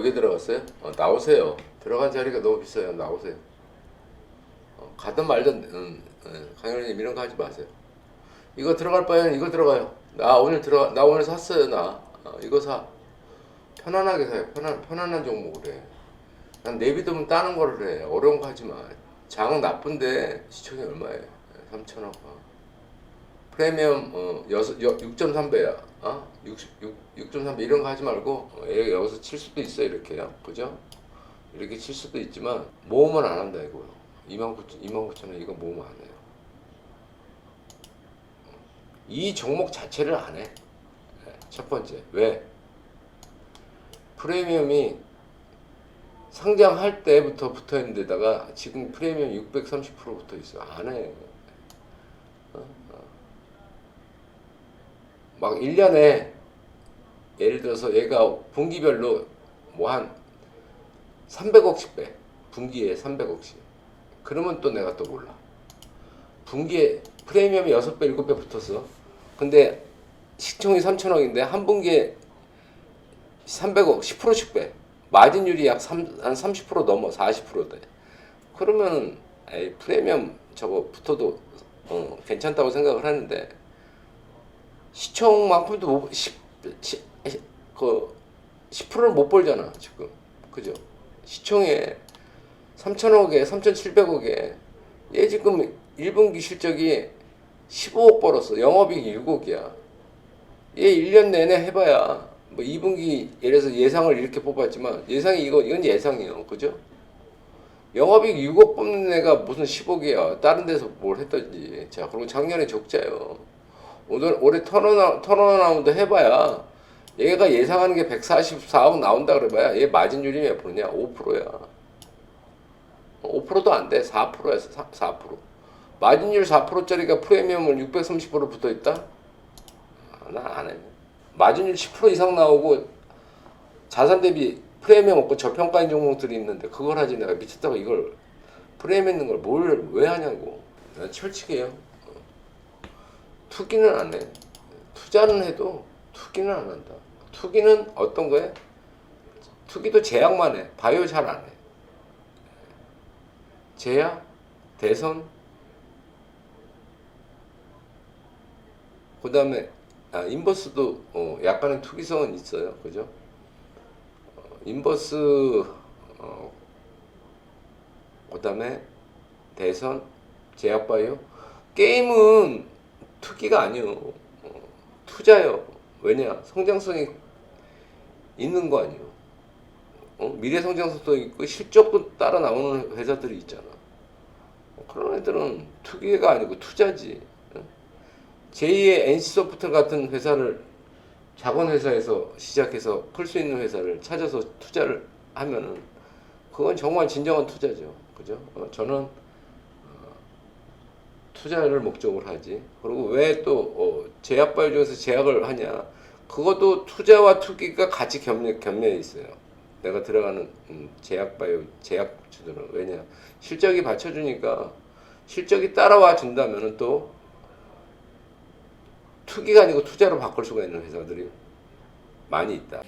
여기 들어갔어요? 어, 나오세요. 들어간 자리가 너무 비싸요. 나오세요. 어, 가든 말든 음, 음, 강현님 이런 거 하지 마세요. 이거 들어갈 바에는 이거 들어가요. 나 오늘 들어 나 오늘 샀어요 나 어, 이거 사 편안하게 사요. 편안 편안한 종목을 해. 난 내비두면 따는 거를 해. 어려운 거 하지 마. 장 나쁜데 시청이 얼마예요? 3천억. 어. 프리미엄 어, 6.3배야. 어? 6.3배 이런 거 하지 말고 어, 얘 여기서 칠 수도 있어 이렇게요. 그죠? 이렇게 칠 수도 있지만 모으면 안 한다 이거요. 2만 9천 2만 9천 원 이거 모으면 안 해요. 이 종목 자체를 안 해. 네, 첫 번째 왜? 프리미엄이 상장할 때부터 붙어 있는 데다가 지금 프리미엄 630% 붙어 있어. 안 해. 어, 어. 막 1년에 예를 들어서 얘가 분기별로 뭐 한 300억씩 빼. 분기에 300억씩. 그러면 또 내가 또 몰라. 분기에 프리미엄이 6배, 7배 붙었어. 근데 시총이 3천억인데 한 분기에 300억, 10%씩 빼. 마진율이 약한30% 넘어, 40%대. 그러면 에이, 프리미엄 저거 붙어도 어, 괜찮다고 생각을 하는데 시총만큼도 못, 10, 10, 그 10%를 못 벌잖아 지금. 그죠? 시총에 3천억에 3,700억에. 얘 지금 1분기 실적이 15억 벌었어. 영업이익이 6억이야. 얘 1년 내내 해봐야 뭐 2분기 예를 들어서 예상을 이렇게 뽑았지만 예상이 이거 이건 예상이에요. 그죠? 영업이익 6억 뽑는 애가 무슨 10억이야. 다른 데서 뭘 했던지. 자 그리고 작년에 적자요 오늘 올해 턴어나, 턴어라운드 해봐야 얘가 예상하는 게 144억 나온다 그래봐야 얘 마진율이 몇 프로냐 5%야 5%도 안 돼. 4%야, 4%. 마진율 4%짜리가 프리미엄을 630% 붙어 있다? 아, 난안 해. 마진율 10% 이상 나오고 자산 대비 프리미엄 없고 저평가인 종목들이 있는데 그걸 하지 내가 미쳤다고 이걸 프리미엄 있는 걸 뭘 왜 하냐고. 난 철칙이에요. 어. 투기는 안 해. 투자는 해도 투기는 안 한다. 투기는 어떤 거에? 투기도 제약만 해. 바이오 잘 안 해. 제야, 대선, 그 다음에 아, 인버스도 어, 약간의 투기성은 있어요, 그죠? 어, 인버스, 어, 그 다음에 대선, 제약바이오 게임은 투기가 아니요, 어, 투자요. 왜냐, 성장성이 있는 거 아니요. 어? 미래 성장성도 있고 실적도 따라 나오는 회사들이 있잖아. 어, 그런 애들은 투기가 아니고 투자지. 어? 제2의 NC소프트 같은 회사를 자본 회사에서 시작해서 클 수 있는 회사를 찾아서 투자를 하면은 그건 정말 진정한 투자죠. 그죠? 어, 저는 어, 투자를 목적으로 하지. 그리고 왜 또 어, 제약바이오 중에서 제약을 하냐? 그것도 투자와 투기가 같이 겹려 겹려 있어요. 내가 들어가는 음, 제약바이오 제약주들은 왜냐 실적이 받쳐주니까 실적이 따라와 준다면은 또 투기가 아니고 투자로 바꿀 수가 있는 회사들이 많이 있다.